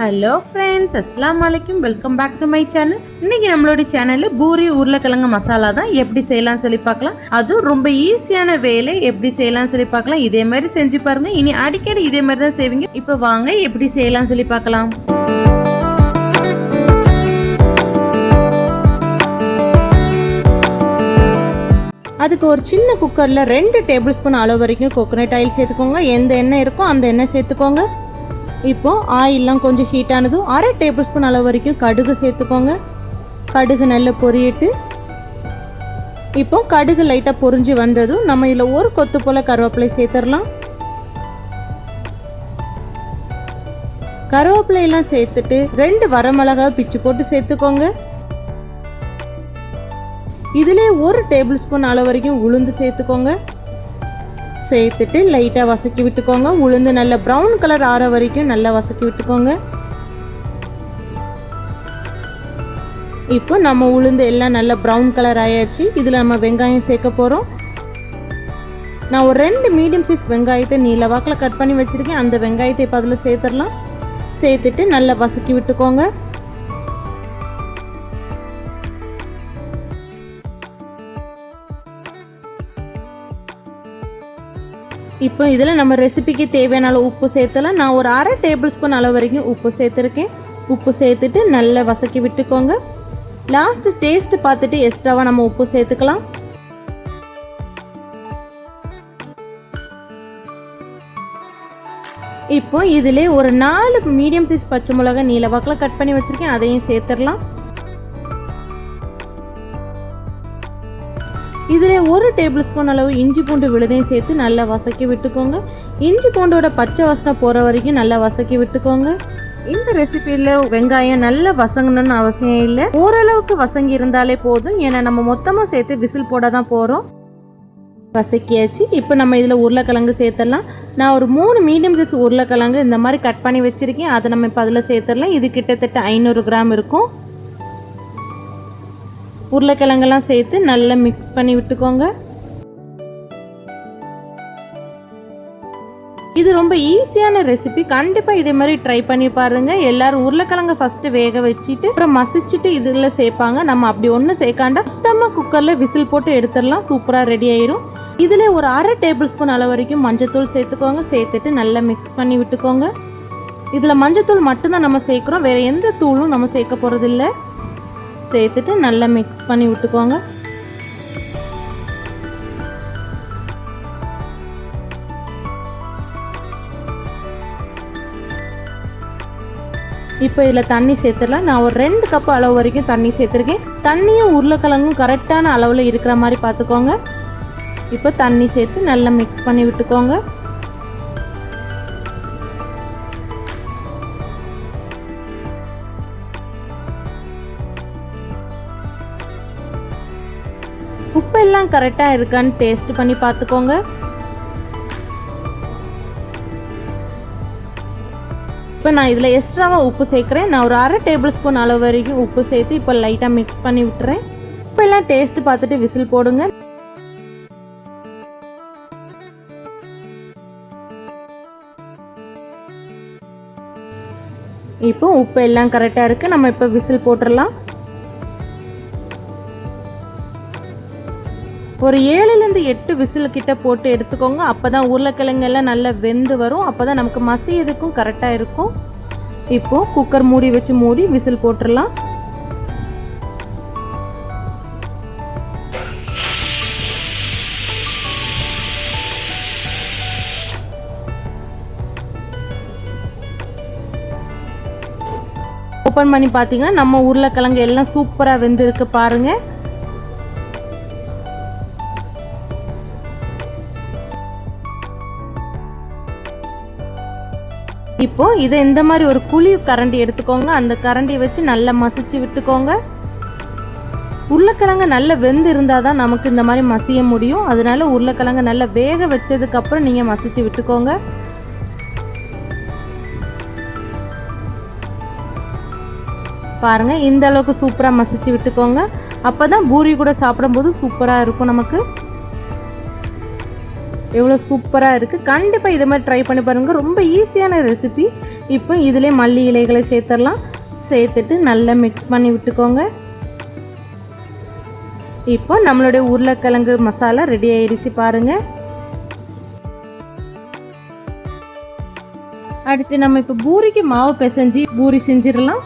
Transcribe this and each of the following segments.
Hello friends அஸ்லாம் வலைக்கும் welcome back to my channel இன்னைக்கு நம்மளோட சேனலில் பூரி உருளைக்கிழங்கு மசாலா தான் எப்படி செய்யலாம்னு சொல்லி பார்க்கலாம். அதுவும் ரொம்ப ஈஸியான வேலை எப்படி செய்யலாம்னு சொல்லி பார்க்கலாம். இதே மாதிரி செஞ்சு பாருங்க. இனி அடிக்கடி இதே மாதிரி தான் செய்வீங்க. இப்போ வாங்க எப்படி செய்யலாம்னு சொல்லி பார்க்கலாம். அதுக்கு ஒரு சின்ன குக்கரில் ரெண்டு டேபிள் ஸ்பூன் அளவு வரைக்கும் கோகோனட் ஆயில் சேர்த்துக்கோங்க. எந்த எண்ணெய் இருக்கோ அந்த எண்ணெய் சேர்த்துக்கோங்க. இப்போ ஆயிலெலாம் கொஞ்சம் ஹீட் ஆனதும் அரை டேபிள் ஸ்பூன் அளவு வரைக்கும் கடுகு சேர்த்துக்கோங்க. கடுகு நல்லா பொரியட்டு இப்போ கடுகு லைட்டாக பொரிஞ்சு வந்ததும் நம்ம இதில் ஒரு கொத்து போல் கருவேப்பிலை சேர்த்துடலாம். கருவேப்பிலையெல்லாம் சேர்த்துட்டு ரெண்டு வரமிளகாவை பிச்சு போட்டு சேர்த்துக்கோங்க. இதிலே ஒரு டேபிள் ஸ்பூன் அளவு வரைக்கும் உளுந்து சேர்த்துக்கோங்க. சேர்த்துட்டு லைட்டாக வசக்கி விட்டுக்கோங்க. உளுந்து நல்ல ப்ரௌன் கலர் ஆற வரைக்கும் நல்லா வசக்கி விட்டுக்கோங்க. இப்போ நம்ம உளுந்து எல்லாம் நல்லா ப்ரௌன் கலர் ஆயாச்சு. இதில் நம்ம வெங்காயம் சேர்க்க போகிறோம் நான் ஒரு ரெண்டு மீடியம் சைஸ் வெங்காயத்தை நீல வாக்கில் கட் பண்ணி வச்சுருக்கேன். அந்த வெங்காயத்தை இப்போ அதில் சேர்த்துடலாம். சேர்த்துட்டு நல்லா வசக்கி விட்டுக்கோங்க. இப்போ இதில் நம்ம ரெசிபிக்கு தேவையான அளவு உப்பு சேர்த்தலாம் நான் ஒரு அரை டேபிள் ஸ்பூன் அளவு வரைக்கும் உப்பு சேர்த்துருக்கேன். உப்பு சேர்த்துட்டு நல்லா வசக்கி விட்டுக்கோங்க. லாஸ்ட் டேஸ்ட் பார்த்துட்டு எக்ஸ்ட்ராவாக நம்ம உப்பு சேர்த்துக்கலாம். இப்போ இதிலே ஒரு நாலு மீடியம் சைஸ் பச்சை மிளகா நீல வாக்கில் கட் பண்ணி வச்சுருக்கேன். அதையும் சேர்த்துடலாம். டேபிள் ஸ்பூன் அளவு இஞ்சி பூண்டு விழுதையும் சேர்த்து நல்லா வசக்கி விட்டுக்கோங்க. இஞ்சி பூண்டோட பச்சை வாசனை போகிற வரைக்கும் நல்லா வசக்கி விட்டுக்கோங்க. இந்த ரெசிபியில் வெங்காயம் நல்லா வசங்கணும்னு அவசியம் இல்லை. ஓரளவுக்கு வசங்கி இருந்தாலே போதும். ஏன்னா நம்ம மொத்தமாக சேர்த்து விசில் போட தான் போகிறோம் வசக்கியாச்சு. இப்போ நம்ம இதில் உருளைக்கிழங்கு சேர்த்துடலாம். நான் ஒரு மூணு மீடியம் சைஸ் உருளைக்கிழங்கு இந்த மாதிரி கட் பண்ணி வச்சுருக்கேன். அதை நம்ம இப்போ அதில் சேர்த்துடலாம். இது கிட்டத்தட்ட ஐநூறு கிராம் இருக்கும். உருளைக்கிழங்கெல்லாம் சேர்த்து நல்லா மிக்ஸ் பண்ணி விட்டுக்கோங்க. இது ரொம்ப ஈஸியான ரெசிபி கண்டிப்பாக இதே மாதிரி ட்ரை பண்ணி பாருங்க. எல்லாரும் உருளைக்கிழங்க ஃபர்ஸ்ட் வேக வச்சுட்டு அப்புறம் மசிச்சுட்டு இதில் சேர்ப்பாங்க. நம்ம அப்படி ஒன்றும் சேர்க்காண்டா சுத்தமாக குக்கரில் விசில் போட்டு எடுத்துடலாம். சூப்பராக ரெடி ஆயிரும். இதில் ஒரு அரை டேபிள் ஸ்பூன் அளவு வரைக்கும் மஞ்சத்தூள் சேர்த்துக்கோங்க. சேர்த்துட்டு நல்லா மிக்ஸ் பண்ணி விட்டுக்கோங்க. இதில் மஞ்சத்தூள் மட்டும்தான் நம்ம சேர்க்குறோம். வேறு எந்த தூளும் நம்ம சேர்க்க போகிறதில்ல சேர்த்துட்டு நல்லா மிக்ஸ் பண்ணி விட்டுக்கோங்க. இப்போ இதில் தண்ணி சேர்த்துடலாம். நான் ஒரு ரெண்டு கப் அளவு வரைக்கும் தண்ணி சேர்த்துருக்கேன். தண்ணியும் உருளைக்கிழங்கும் கரெக்டான அளவில் இருக்கிற மாதிரி பார்த்துக்கோங்க. இப்போ தண்ணி சேர்த்து நல்லா மிக்ஸ் பண்ணி விட்டுக்கோங்க. உப்பெல்லாம் கரெக்டாக இருக்கான்னு டேஸ்ட் பண்ணி பார்த்துக்கோங்க. இப்போ நான் இதில் எக்ஸ்ட்ராவாக உப்பு சேர்க்குறேன். நான் ஒரு அரை டேபிள் ஸ்பூன் அளவு வரைக்கும் உப்பு சேர்த்து இப்போ லைட்டாக மிக்ஸ் பண்ணி விட்டுறேன். இப்போ எல்லாம் டேஸ்ட் பார்த்துட்டு விசில் போடுங்க. இப்போ உப்பு எல்லாம் கரெக்டாக இருக்குது நம்ம இப்போ விசில் போட்டுடலாம். ஒரு ஏழுலேருந்து எட்டு விசில் கிட்ட போட்டு எடுத்துக்கோங்க. அப்போ தான் உருளைக்கிழங்கெல்லாம் நல்லா வெந்து வரும். அப்போ தான் நமக்கு மசியதுக்கும் கரெக்டாக இருக்கும். இப்போது குக்கர் மூடி வச்சு மூடி விசில் போட்டுடலாம். ஓப்பன் பண்ணி பார்த்தீங்கன்னா நம்ம உருளைக்கிழங்கு எல்லாம் சூப்பராக வெந்திருக்கு பாருங்கள் இப்போ இதை இந்த மாதிரி ஒரு குழி கரண்டி எடுத்துக்கோங்க. அந்த கரண்டியை வச்சு நல்லா மசிச்சு விட்டுக்கோங்க. உருளைக்கிழங்கு நல்லா வெந்து இருந்தால் தான் நமக்கு இந்த மாதிரி மசிய முடியும். அதனால உருளைக்கிழங்கு நல்லா வேக வச்சதுக்கப்புறம் நீங்கள் மசிச்சு விட்டுக்கோங்க. பாருங்க இந்த அளவுக்கு சூப்பராக மசிச்சு விட்டுக்கோங்க. அப்போ தான் பூரி கூட சாப்பிடும்போது சூப்பராக இருக்கும் நமக்கு. எவ்வளோ சூப்பராக இருக்குது கண்டிப்பாக இதை மாதிரி ட்ரை பண்ணி பாருங்கள் ரொம்ப ஈஸியான ரெசிபி இப்போ இதிலே மல்லி இலைகளை சேர்த்துடலாம். சேர்த்துட்டு நல்லா மிக்ஸ் பண்ணி விட்டுக்கோங்க. இப்போ நம்மளுடைய உருளைக்கிழங்கு மசாலா ரெடி ஆயிடுச்சு பாருங்கள் அடுத்து நம்ம இப்போ பூரிக்கு மாவு பிசைஞ்சு பூரி செஞ்சிடலாம்.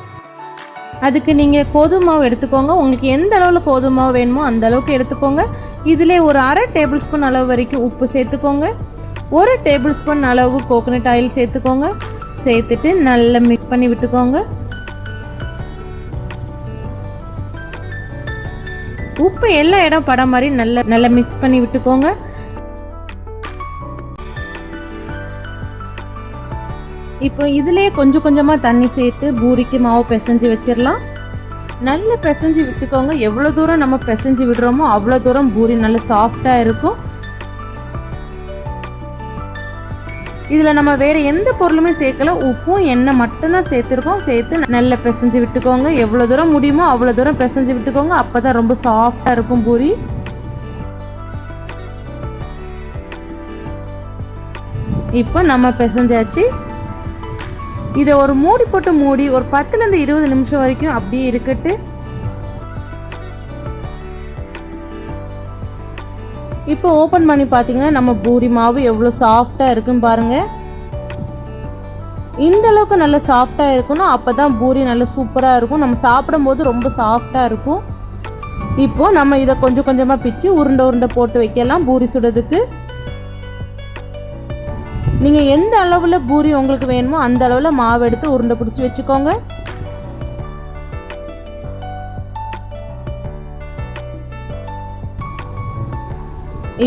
அதுக்கு நீங்கள் கோதுமை மாவு எடுத்துக்கோங்க. உங்களுக்கு எந்த அளவில் கோதுமை மாவு வேணுமோ அந்த அளவுக்கு எடுத்துக்கோங்க. இதில் ஒரு அரை டேபிள் ஸ்பூன் அளவு வரைக்கும் உப்பு சேர்த்துக்கோங்க. ஒரு டேபிள் ஸ்பூன் அளவு கோகோனட் ஆயில் சேர்த்துக்கோங்க. சேர்த்துட்டு நல்லா மிக்ஸ் பண்ணி விட்டுக்கோங்க. உப்பு எல்லா இடம் படம் மாதிரி நல்லா நல்லா மிக்ஸ் பண்ணி விட்டுக்கோங்க. இப்போ இதுலேயே கொஞ்சம் கொஞ்சமாக தண்ணி சேர்த்து பூரிக்கு மாவு பிசைஞ்சு வச்சிடலாம் நல்லா பிசைஞ்சு விட்டுக்கோங்க. எவ்வளோ தூரம் நம்ம பிசைஞ்சு விடுறோமோ அவ்வளோ தூரம் பூரி நல்லா சாஃப்டாக இருக்கும். இதில் நம்ம வேறு எந்த பொருளுமே சேர்க்கல. உப்பும் எண்ணெய் மட்டும்தான் சேர்த்துருக்கோம். சேர்த்து நல்லா பிசைஞ்சு விட்டுக்கோங்க. எவ்வளோ தூரம் முடியுமோ அவ்வளோ தூரம் பிசைஞ்சு விட்டுக்கோங்க. அப்போ தான் ரொம்ப சாஃப்டாக இருக்கும் பூரி. இப்போ நம்ம பிசைஞ்சாச்சு. இதை ஒரு மூடி போட்டு மூடி ஒரு பத்துலேருந்து இருபது நிமிஷம் வரைக்கும் அப்படியே இருக்கட்டு. இப்போ ஓப்பன் பண்ணி பார்த்தீங்கன்னா நம்ம பூரி மாவு எவ்வளோ சாஃப்டாக இருக்குன்னு பாருங்கள் இந்த அளவுக்கு நல்லா சாஃப்டாக இருக்கணும். அப்போ தான் பூரி நல்லா சூப்பராக இருக்கும். நம்ம சாப்பிடும்போது ரொம்ப சாஃப்டாக இருக்கும். இப்போது நம்ம இதை கொஞ்சம் கொஞ்சமாக பிச்சு உருண்டை உருண்டை போட்டு வைக்கலாம் பூரி சுடுறதுக்கு. நீங்கள் எந்த அளவில் பூரி உங்களுக்கு வேணுமோ அந்த அளவில் மாவு எடுத்து உருண்டை பிடிச்சி வச்சுக்கோங்க.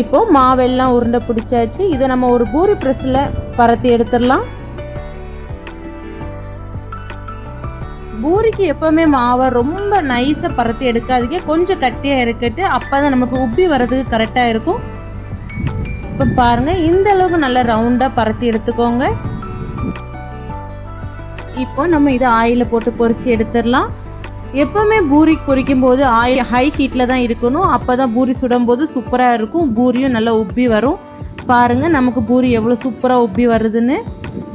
இப்போ மாவெல்லாம் உருண்டை பிடிச்சாச்சு. இதை நம்ம ஒரு பூரி ப்ரெஸ்ஸில் பரத்தி எடுத்துடலாம். பூரிக்கு எப்போவுமே மாவை ரொம்ப நைஸாக பரத்தி எடுக்காதீங்க. கொஞ்சம் கட்டியாக இருக்கட்டு அப்போ தான் நமக்கு உப்பி வர்றதுக்கு கரெக்டாக இருக்கும். இப்போ பாருங்கள் இந்த அளவுக்கு நல்லா ரவுண்டாக பரத்தி எடுத்துக்கோங்க. இப்போ நம்ம இதை ஆயிலில் போட்டு பொறிச்சு எடுத்துடலாம். எப்போவுமே பூரி பொரிக்கும் போது ஆயில் ஹை ஹீட்டில் தான் இருக்கணும். அப்போ தான் பூரி சுடும்போது சூப்பராக இருக்கும். பூரியும் நல்லா உப்பி வரும். பாருங்கள் நமக்கு பூரி எவ்வளோ சூப்பராக உப்பி வருதுன்னு.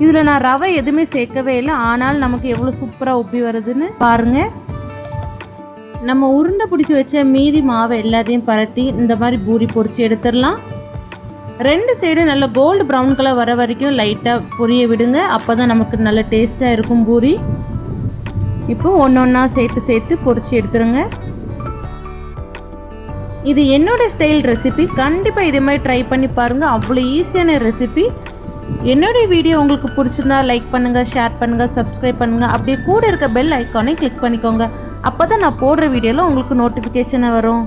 இதில் நான் ரவை எதுவுமே சேர்க்கவே இல்லை. ஆனால் நமக்கு எவ்வளோ சூப்பராக உப்பி வருதுன்னு பாருங்கள் நம்ம உருண்டை பிடிச்சி வச்ச மீதி மாவை எல்லாத்தையும் பரத்தி இந்த மாதிரி பூரி பொரிச்சு எடுத்துடலாம். ரெண்டு சைடும் நல்ல கோல்டு ப்ரௌன் கலர் வர வரைக்கும் லைட்டாக பொரிய விடுங்க. அப்போ தான் நமக்கு நல்ல டேஸ்ட்டாக இருக்கும் பூரி. இப்போ ஒன்று ஒன்றா சேர்த்து சேர்த்து பொரிச்சு எடுத்துருங்க. இது என்னோட ஸ்டைல் ரெசிபி கண்டிப்பாக இதே மாதிரி ட்ரை பண்ணி பாருங்கள் அவ்வளோ ஈஸியான ரெசிபி என்னுடைய வீடியோ உங்களுக்கு பிடிச்சிருந்தா லைக் பண்ணுங்கள் ஷேர் பண்ணுங்கள் சப்ஸ்கிரைப் பண்ணுங்கள் அப்படியே கூட இருக்க பெல் ஐக்கானை கிளிக் பண்ணிக்கோங்க. அப்போ தான் நான் போடுற வீடியோவில் உங்களுக்கு நோட்டிஃபிகேஷனாக வரும்.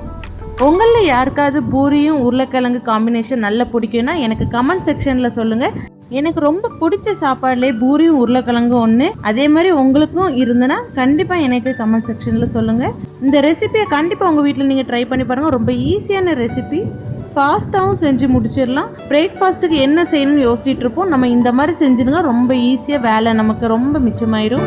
உங்களில் யாருக்காவது பூரியும் உருளைக்கிழங்கு காம்பினேஷன் நல்லா பிடிக்கும்னா எனக்கு கமெண்ட் செக்ஷனில் சொல்லுங்கள் எனக்கு ரொம்ப பிடிச்ச சாப்பாடுலேயே பூரியும் உருளைக்கிழங்கும் ஒன்று அதே மாதிரி உங்களுக்கும் இருந்ததுன்னா கண்டிப்பாக எனக்கு கமெண்ட் செக்ஷனில் சொல்லுங்கள் இந்த ரெசிபியை கண்டிப்பாக உங்கள் வீட்டில் நீங்கள் ட்ரை பண்ணி பாருங்கள் ரொம்ப ஈஸியான ரெசிபி ஃபாஸ்ட்டாகவும் செஞ்சு முடிச்சிடலாம். பிரேக்ஃபாஸ்ட்டுக்கு என்ன செய்யணும்னு யோசிச்சுட்டு இருப்போம். நம்ம இந்த மாதிரி செஞ்சுருங்க ரொம்ப ஈஸியாக வேலை நமக்கு ரொம்ப மிச்சமாயிரும்.